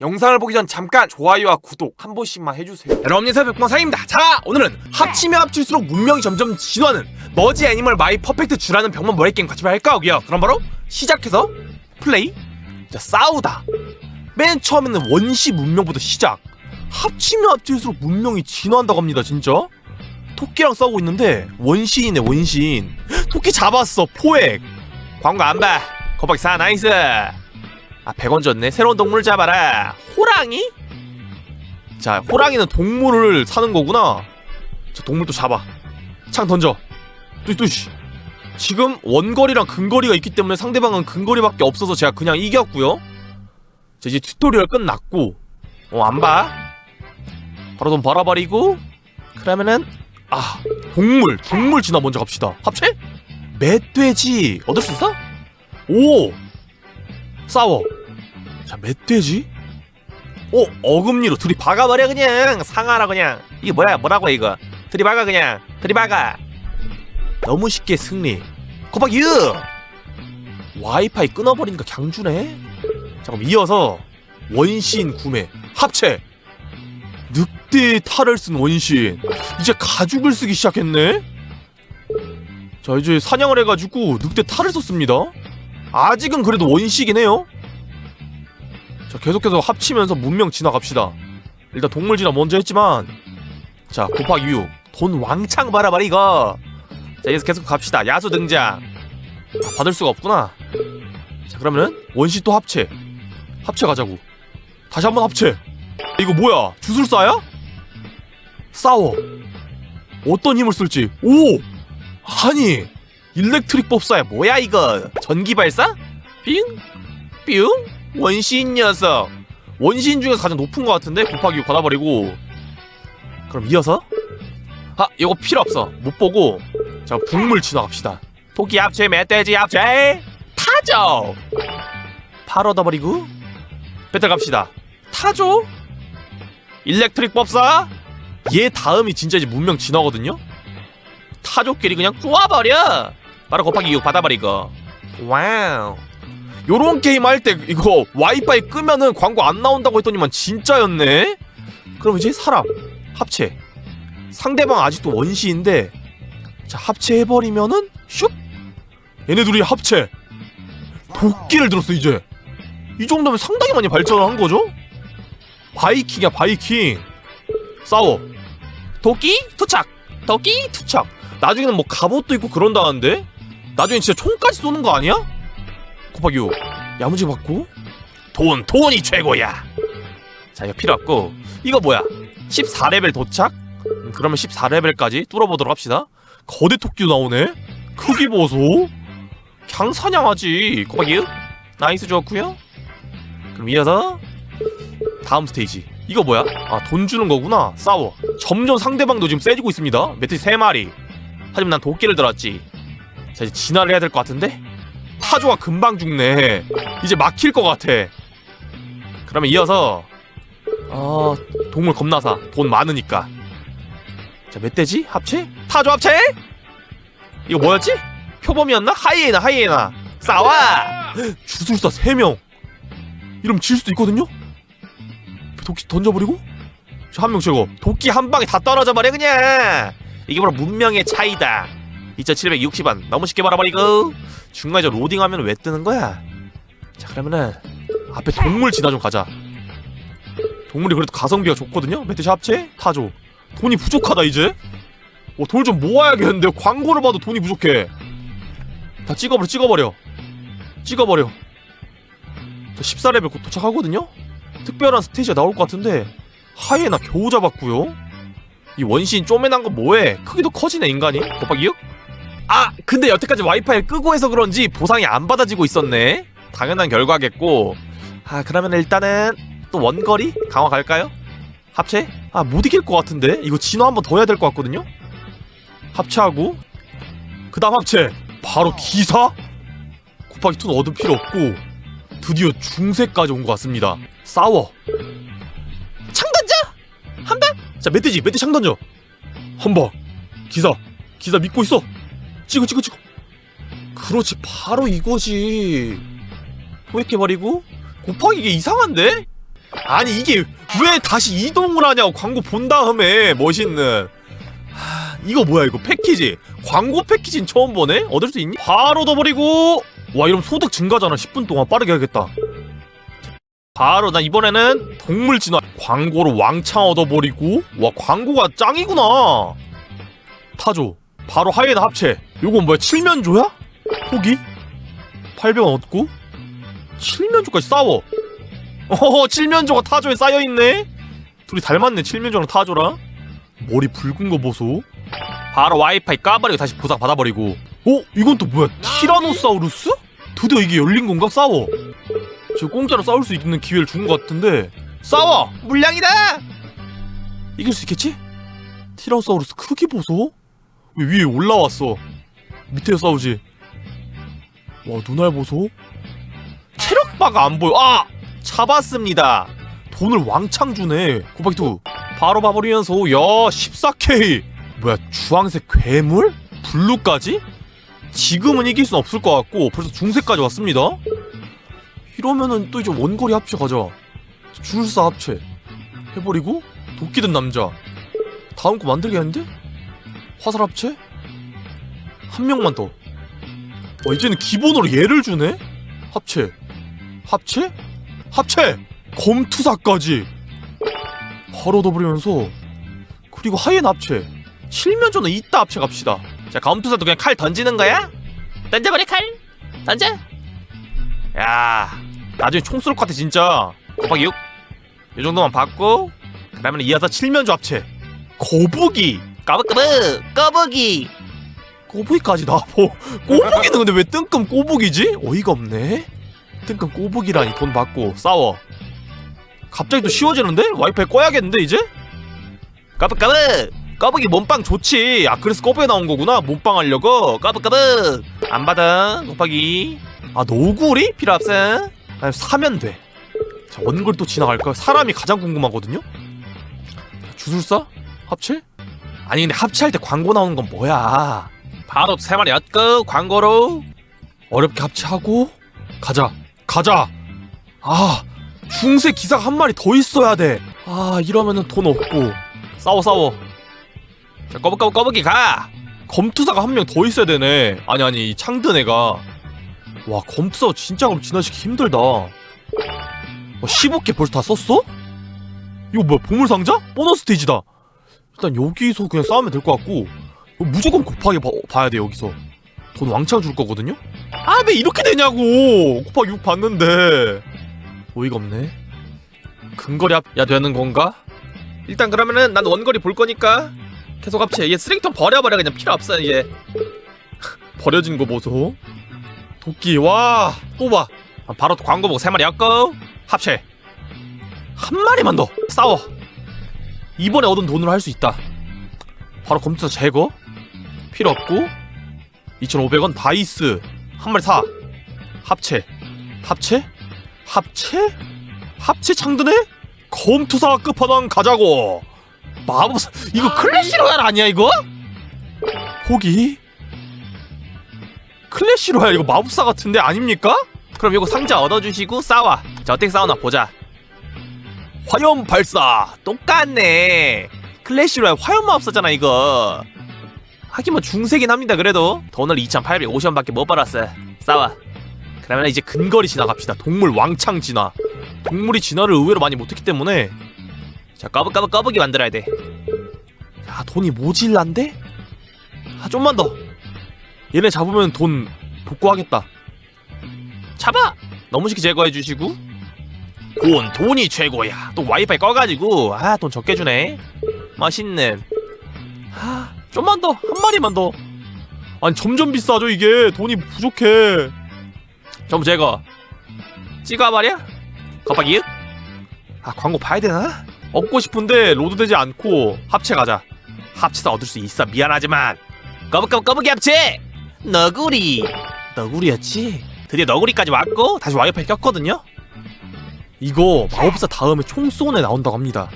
영상을 보기 전 잠깐 좋아요와 구독 한 번씩만 해주세요. 여러분 안녕하세요. 백광상입니다. 자 오늘은 합치면 합칠수록 문명이 점점 진화하는 머지 애니멀 마이 퍼펙트 주라는 병만 머리 게임 같이 할까 하고요. 그럼 바로 시작해서 플레이. 자 싸우다. 맨 처음에는 원시 문명부터 시작. 합치면 합칠수록 문명이 진화한다고 합니다 진짜. 토끼랑 싸우고 있는데 원시인의 원시인. 토끼 잡았어 포획. 광고 안봐. 거박이 사 나이스 아 100원 줬네 새로운 동물 잡아라 호랑이? 자, 호랑이는 동물을 사는 거구나. 자, 동물도 잡아. 창 던져. 뚜뚜시. 지금 원거리랑 근거리가 있기 때문에 상대방은 근거리밖에 없어서 제가 그냥 이겼고요. 자, 이제 튜토리얼 끝났고. 어, 안 봐. 바로 돈 벌어버리고. 그러면은 아, 동물, 동물 진화 먼저 갑시다. 합체? 멧돼지 얻을 수 있어? 오! 싸워. 자, 멧돼지? 어 어금니로 들이박아버려 그냥. 상하라 그냥. 이게 뭐야? 뭐라고 이거? 들이박아 그냥. 들이박아. 너무 쉽게 승리. 코박 유 와이파이 끊어버리니까 강주네? 잠깐 이어서 원시인 구매 합체. 늑대의 탈을 쓴 원시인. 이제 가죽을 쓰기 시작했네? 자 이제 사냥을 해가지고 늑대 탈을 썼습니다. 아직은 그래도 원시이긴 해요 자 계속해서 합치면서 문명 지나갑시다. 일단 동물 진화 먼저 했지만 자 곱하기 6. 돈 왕창 바라봐라 이거. 자 여기서 계속 갑시다. 야수 등장. 아, 받을 수가 없구나. 자 그러면은 원시 또 합체. 합체 가자고. 다시 한번 합체. 이거 뭐야? 주술사야? 싸워. 어떤 힘을 쓸지. 오! 아니 일렉트릭 법사야. 뭐야 이거? 전기 발사? 빙? 뿅? 원시인 녀석. 원시인 중에서 가장 높은 것 같은데? 곱하기 6 받아버리고. 그럼 이어서? 아 이거 필요 없어. 못 보고 자 북물 지나갑시다. 토끼 합체 멧돼지 합체 타조 팔 얻어버리고 배틀 갑시다. 타조 일렉트릭 법사? 얘 다음이 진짜 이제 문명 진화거든요? 타조끼리 그냥 쪼아버려! 바로 곱하기 6 받아버리고. 와우 요런 게임 할 때 이거 와이파이 끄면은 광고 안 나온다고 했더니만 진짜였네? 그럼 이제 사람 합체. 상대방 아직도 원시인데 자 합체해버리면은 슉! 얘네 둘이 합체. 도끼를 들었어 이제. 이 정도면 상당히 많이 발전을 한 거죠? 바이킹이야 바이킹. 싸워. 도끼 투착! 도끼 투착! 나중에는 뭐 갑옷도 있고 그런다는데? 나중에 진짜 총까지 쏘는 거 아니야? 곱하기 6 야무지 받고. 돈 돈이 최고야. 자 이거 필요 없고. 이거 뭐야? 14레벨 도착? 음, 그러면 14레벨까지 뚫어보도록 합시다. 거대 토끼도 나오네. 크기 보소. 그냥 사냥하지. 곱하기 6 나이스 좋았고요. 그럼 이어서 다음 스테이지. 이거 뭐야? 아 돈 주는 거구나. 싸워. 점점 상대방도 지금 세지고 있습니다. 매트리 3마리. 하지만 난 도끼를 들었지. 자 이제 진화를 해야 될 것 같은데 타조가 금방 죽네. 이제 막힐 것 같아. 그러면 이어서 어 동물 겁나사 돈 많으니까. 자 멧돼지 합체? 타조 합체? 이거 뭐였지? 표범이었나? 하이에나 하이에나 싸워! 주술사 3명 이러면 질 수도 있거든요? 도끼 던져버리고 한명 제거 도끼 한 방에 다 떨어져 버려 그냥 이게 바로 문명의 차이다 2760원. 너무 쉽게 벌어버리고. 중간에 저 로딩하면 왜 뜨는 거야? 자 그러면은 앞에 동물 지나 좀 가자. 동물이 그래도 가성비가 좋거든요? 멧돼지 합체? 타조 돈이 부족하다 이제? 어, 돈을 좀 모아야겠는데 광고를 봐도 돈이 부족해. 다 찍어버려 찍어버려. 찍어버려. 자 14레벨 곧 도착하거든요? 특별한 스테이지가 나올 것 같은데. 하이에나 겨우 잡았고요. 이 원시인 쪼매난 거 뭐해? 크기도 커지네 인간이. 곱하기 6? 아 근데 여태까지 와이파이를 끄고 해서 그런지 보상이 안 받아지고 있었네. 당연한 결과겠고. 아 그러면 일단은 또 원거리 강화 갈까요? 합체? 아 못 이길 것 같은데? 이거 진화 한번 더 해야 될 것 같거든요? 합체하고. 그 다음 합체. 바로 기사? 곱하기 2는 얻을 필요 없고. 드디어 중세까지 온 것 같습니다. 싸워. 창 던져! 한 방? 자 멧돼지 멧돼지 창 던져 한방 기사. 기사 믿고 있어 찍어 찍어 찍어. 그렇지 바로 이거지. 포획해버리고? 곱하기 이게 이상한데? 아니 이게 왜 다시 이동을 하냐고 광고 본 다음에 멋있는. 하, 이거 뭐야 이거 패키지? 광고 패키지는 처음 보네? 얻을 수 있니? 바로 얻어버리고. 와 이러면 소득 증가잖아. 10분 동안 빠르게 하겠다. 바로 나 이번에는 동물 진화. 광고로 왕창 얻어버리고. 와 광고가 짱이구나. 타조 바로 하이에나 합체 요건 뭐야 칠면조야? 포기? 800원 얻고 칠면조까지 싸워 어허 칠면조가 타조에 쌓여있네 둘이 닮았네 칠면조랑 타조랑 머리 붉은 거 보소 바로 와이파이 까버리고 다시 보상 받아버리고 어? 이건 또 뭐야 티라노사우루스? 드디어 이게 열린 건가? 싸워 지금 공짜로 싸울 수 있는 기회를 준 것 같은데 싸워! 물량이다! 이길 수 있겠지? 티라노사우루스 크기 보소 왜 위에 올라왔어. 밑에 싸우지. 와 눈알 보소. 체력바가 안 보여. 아! 잡았습니다. 돈을 왕창 주네. 2 바로 봐버리면서 야 14K 뭐야 주황색 괴물? 블루까지? 지금은 이길 순 없을 것 같고 벌써 중세까지 왔습니다. 이러면은 또 이제 원거리 합체 가자. 줄사 합체. 해버리고 도끼 든 남자. 다음 거 만들겠는데? 화살 합체? 한 명만 더. 와, 이제는 기본으로 얘를 주네? 합체. 합체? 합체! 검투사까지. 바로 더버리면서. 그리고 하이엔 합체. 칠면조는 이따 합체 갑시다. 자 검투사도 그냥 칼 던지는 거야? 던져버려 칼! 던져! 야 나중에 총 쏠 것 같아 진짜. 곱하기 6 이 정도만 받고 그 다음에 이어서 칠면조 합체. 거북이 까부까부 거북이 꼬부기까지 나보 꼬부기는 근데 왜 뜬금 꼬부기지? 어이가 없네 뜬금 꼬부기라니 돈 받고 싸워 갑자기 또 쉬워지는데? 와이파이 꺼야겠는데 이제? 까부까부 까부기 몸빵 좋지 아 그래서 꺼부에 나온 거구나 몸빵 하려고 까부까부 안 받아 곱하기 아 노구리? 필요 없어 아니 사면 돼 자, 원골 또 지나갈까? 사람이 가장 궁금하거든요? 자, 주술사? 합체? 아니 근데 합체할 때 광고 나오는 건 뭐야? 바로 세 마리 엿고 광고로. 어렵게 합체하고? 가자 가자. 아 중세 기사가 한 마리 더 있어야 돼아 이러면은 돈 없고. 싸워 싸워. 자 꺼벅꺼벅 꺼벅이 가! 검투사가 한 명 더 있어야 되네. 아니 아니 이 창든 애가. 와 검투사 진짜 그럼 진화시키기 힘들다. 와, 15개 벌써 다 썼어? 이거 뭐야 보물상자? 보너스 스테이지다 일단 여기서 그냥 싸우면 될 것 같고 무조건 곱하기 봐, 봐야 돼 여기서. 돈 왕창 줄 거거든요? 아 왜 이렇게 되냐고! 곱하기 6 봤는데. 어이가 없네. 근거리 합야 되는 건가? 일단 그러면은 난 원거리 볼 거니까 계속 합체 얘 쓰레기통 버려버려. 그냥 필요 없어 이제 버려진 거 보소. 도끼 와 뽑아 아, 바로 또 광고 보고 세 마리 엮고 합체. 한 마리만 더. 싸워 이번에 얻은 돈으로 할 수 있다. 바로 컴퓨터 제거 필요 없고 2,500원 다이스 한 마리 사. 합체. 합체? 합체? 합체 창드네? 검투사 끝판왕 가자고. 마법사 이거 클래시 로얄 아니야 이거? 포기? 클래시 로얄 이거 마법사 같은데 아닙니까? 그럼 이거 상자 얻어주시고 싸워 자 어떻게 싸우나 보자 화염 발사. 똑같네. 클래시 로얄 화염 마법 사잖아 이거. 하긴 뭐 중세긴 합니다 그래도. 돈을 2,850원밖에 못 벌었어. 싸워. 그러면 이제 근거리 지나갑시다. 동물 왕창 진화. 동물이 진화를 의외로 많이 못했기 때문에. 자 까벅까벅 까벅이 만들어야 돼 야 돈이 모질란데? 아 좀만 더. 얘네 잡으면 돈 복구하겠다. 잡아! 너무 쉽게 제거해 주시고 돈 돈이 최고야. 또 와이파이 꺼가지고 아 돈 적게 주네. 맛있는 아 좀만 더 한 마리만 더. 아니 점점 비싸죠 이게. 돈이 부족해. 전부 제거. 찍어버려 겁박이? 아 광고 봐야 되나? 얻고 싶은데 로드되지 않고 합체 가자. 합체사 얻을 수 있어. 미안하지만. 꺼벅꺼벅 꺼벅이 합체! 너구리. 너구리였지? 드디어 너구리까지 왔고 다시 와이파이 꼈거든요 이거 마법사 다음에 총 쏘네 나온다고 합니다.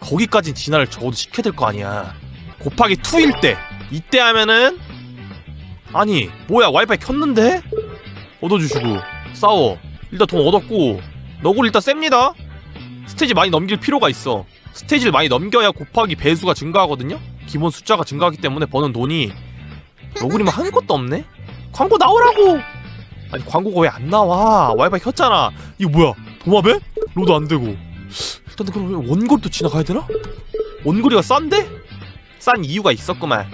거기까진 진화를 적어도 시켜야 될 거 아니야. 곱하기 2일 때. 이때 하면은 아니 뭐야 와이파이 켰는데? 얻어주시고. 싸워. 일단 돈 얻었고. 너구리 일단 셉니다. 스테이지 많이 넘길 필요가 있어. 스테이지를 많이 넘겨야 곱하기 배수가 증가하거든요? 기본 숫자가 증가하기 때문에 버는 돈이. 너구리만 한 것도 없네? 광고 나오라고! 아니 광고가 왜 안 나와? 와이파이 켰잖아. 이거 뭐야 도마뱀? 로드 안 되고. 일단 그럼 원거리도 지나가야 되나? 원거리가 싼데? 싼 이유가 있었구만.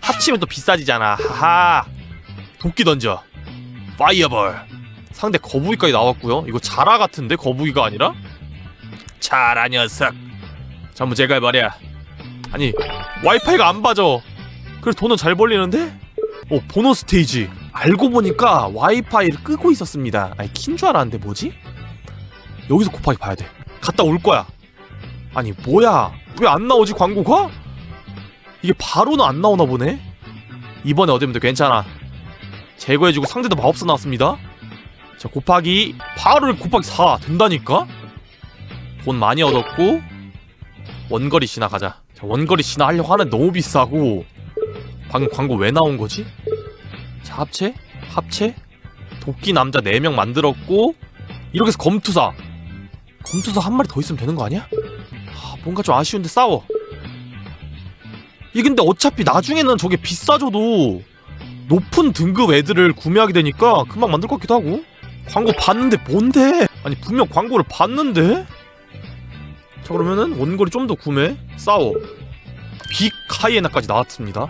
합치면 또 비싸지잖아. 하하. 도끼 던져. 파이어볼. 상대 거북이까지 나왔고요. 이거 자라 같은데? 거북이가 아니라? 자라 녀석. 전부 제가 해버려 아니 와이파이가 안 봐져. 그래서 돈은 잘 벌리는데? 어 보너스 스테이지. 알고 보니까 와이파이를 끄고 있었습니다. 아니 킨 줄 알았는데 뭐지? 여기서 곱하기 봐야 돼 갔다 올 거야 아니 뭐야 왜 안 나오지 광고가? 이게 바로는 안 나오나 보네 이번에 돼 괜찮아 제거해주고 상대도 마법사 나왔습니다 자 곱하기 바로 곱하기 4 된다니까? 돈 많이 얻었고 원거리 신화 가자 자, 원거리 신화 하려고 하는데 너무 비싸고 방금 광고 왜 나온 거지? 자 합체? 합체? 도끼 남자 4명 만들었고 이렇게 해서 검투사 검투사 한 마리 더 있으면 되는 거 아니야? 아, 뭔가 좀 아쉬운데 싸워 이 근데 어차피 나중에는 저게 비싸져도 높은 등급 애들을 구매하게 되니까 금방 만들 것 같기도 하고 광고 봤는데 뭔데? 아니 분명 광고를 봤는데? 자 그러면은 원거리 좀 더 구매 싸워 빅 하이에나까지 나왔습니다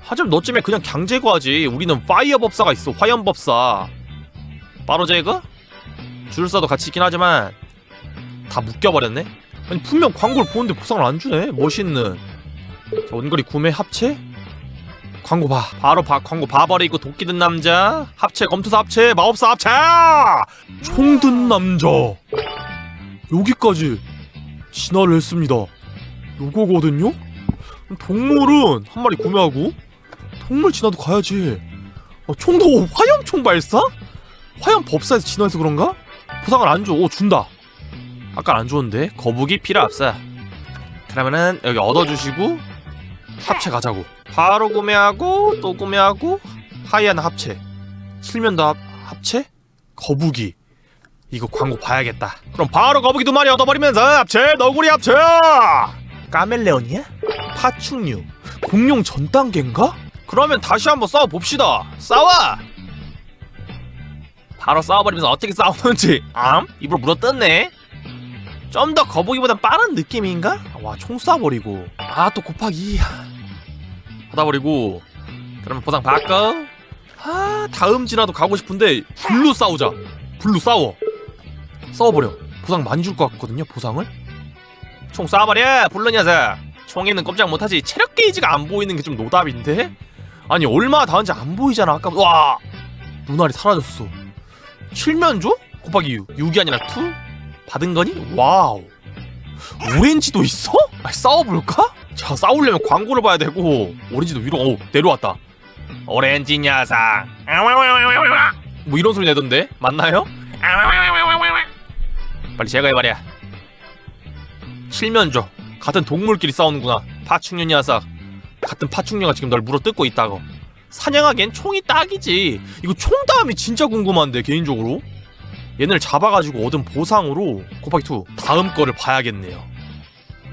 하지만 너쯤에 그냥 강제거하지 우리는 파이어 법사가 있어 화염 법사 바로 제거? 줄사도 같이 있긴 하지만 다 묶여버렸네? 아니 분명 광고를 보는데 보상을 안 주네 멋있는. 자 원거리 구매 합체? 광고 봐. 바로 봐 광고 봐버리고 도끼 든 남자. 합체 검투사 합체 마법사 합체! 총 든 남자. 여기까지 진화를 했습니다. 요거거든요? 동물은 한 마리 구매하고 동물 진화도 가야지. 아, 총도 화염총 발사? 화염 법사에서 진화해서 그런가? 보상을 안 줘. 오 준다. 아까 안 줬는데 거북이 필요 없어. 그러면은 여기 얻어주시고 합체 가자고. 바로 구매하고 또 구매하고 하이안 합체. 실면도 합, 합체? 거북이. 이거 광고 봐야겠다. 그럼 바로 거북이 두 마리 얻어버리면서 합체 너구리 합체. 까멜레온이야? 파충류. 공룡 전 단계인가? 그러면 다시 한번 싸워 봅시다. 싸워. 바로 싸워버리면서 어떻게 싸우는지. 암? 입으로 물어뜯네? 좀 더 거북이보단 빠른 느낌인가? 와 총 쏴버리고. 아 또 곱하기. 받아버리고. 그러면 보상 바꿔 아 다음 진화도 가고 싶은데 블루 싸우자. 블루 싸워. 싸워버려. 보상 많이 줄 것 같거든요 보상을. 총 쏴버려 블루 녀석. 총에는 꼼짝 못하지. 체력 게이지가 안 보이는 게 좀 노답인데? 아니 얼마나 다은지 안 보이잖아 아까. 와! 눈알이 사라졌어 칠면조? 곱하기 6 6이 아니라 2? 받은 거니? 와우 오렌지도 있어? 아, 싸워볼까? 자 싸우려면 광고를 봐야 되고 오렌지도 위로 오 내려왔다 오렌지 녀석 뭐 이런 소리 내던데 맞나요? 빨리 제거해버려 칠면조 같은 동물끼리 싸우는구나 파충류 녀석 같은 파충류가 지금 널 물어뜯고 있다고 사냥하기엔 총이 딱이지 이거 총 다음이 진짜 궁금한데 개인적으로 얘네를 잡아가지고 얻은 보상으로 곱하기 2 다음 거를 봐야겠네요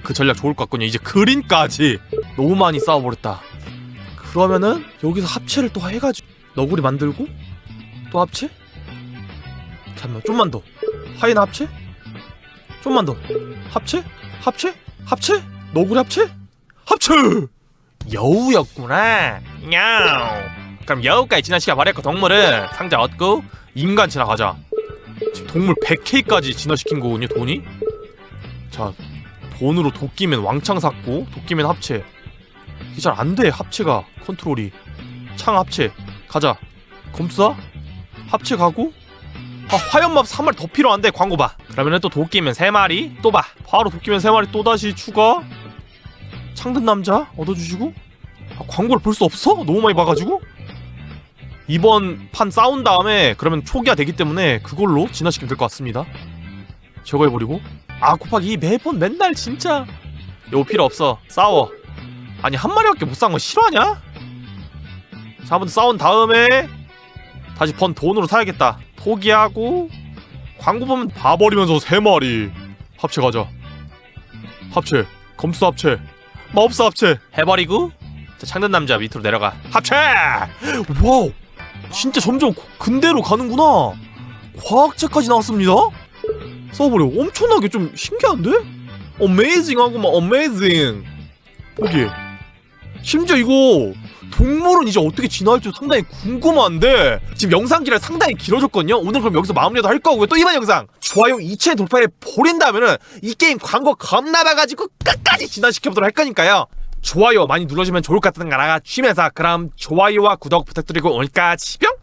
그 전략 좋을 것 같군요 이제 그린까지 너무 많이 싸워버렸다 그러면은 여기서 합체를 또 해가지고 너구리 만들고 또 합체? 잠깐만 좀만 더 하이나 합체? 좀만 더 합체? 합체? 합체? 너구리 합체? 합체! 여우였구나. 야우. 그럼 여우까지 진화시켜 버렸고 동물은 상자 얻고 인간 진화가자. 지금 동물 100K까지 진화시킨 거군요 돈이. 자 돈으로 도끼맨 왕창 샀고 도끼맨 합체. 이게 잘 안 돼 합체가 컨트롤이. 창 합체 가자. 검사 합체 가고. 아 화염맙 3마리 더 필요한데 광고 봐. 그러면은 또 도끼맨 3마리 또 봐. 바로 도끼맨 3마리 또 다시 추가. 창든 남자 얻어주시고? 아, 광고를 볼 수 없어? 너무 많이 봐가지고? 이번 판 싸운 다음에 그러면 초기화 되기 때문에 그걸로 진화시키면 될 것 같습니다. 저거 해버리고. 아 곱하기 이 매번 맨날 진짜. 요 필요 없어. 싸워. 아니 한 마리밖에 못 산 거 싫어하냐? 자 한번 싸운 다음에 다시 번 돈으로 사야겠다. 포기하고 광고 보면 봐버리면서 세 마리 합체 가자. 합체. 검수 합체 마법사 합체. 해버리고? 자 창든 남자 밑으로 내려가. 합체! 와우. 진짜 점점 고- 근대로 가는구나. 과학체까지 나왔습니다. 써버려. 엄청나게 좀 신기한데? 어메이징하고 막 어메이징 보기 심지어 이거 동물은 이제 어떻게 진화할지 상당히 궁금한데 지금 영상 기간 상당히 길어졌거든요. 오늘 그럼 여기서 마무리도 할 거고요. 또 이번 영상 좋아요 2체 돌파를 보낸다면은 이 게임 광고 겁나 봐가지고 끝까지 진화시켜보도록 할 거니까요. 좋아요 많이 눌러주면 좋을 것 같다는 거 알아주시면서 그럼 좋아요와 구독 부탁드리고 오늘까지 뿅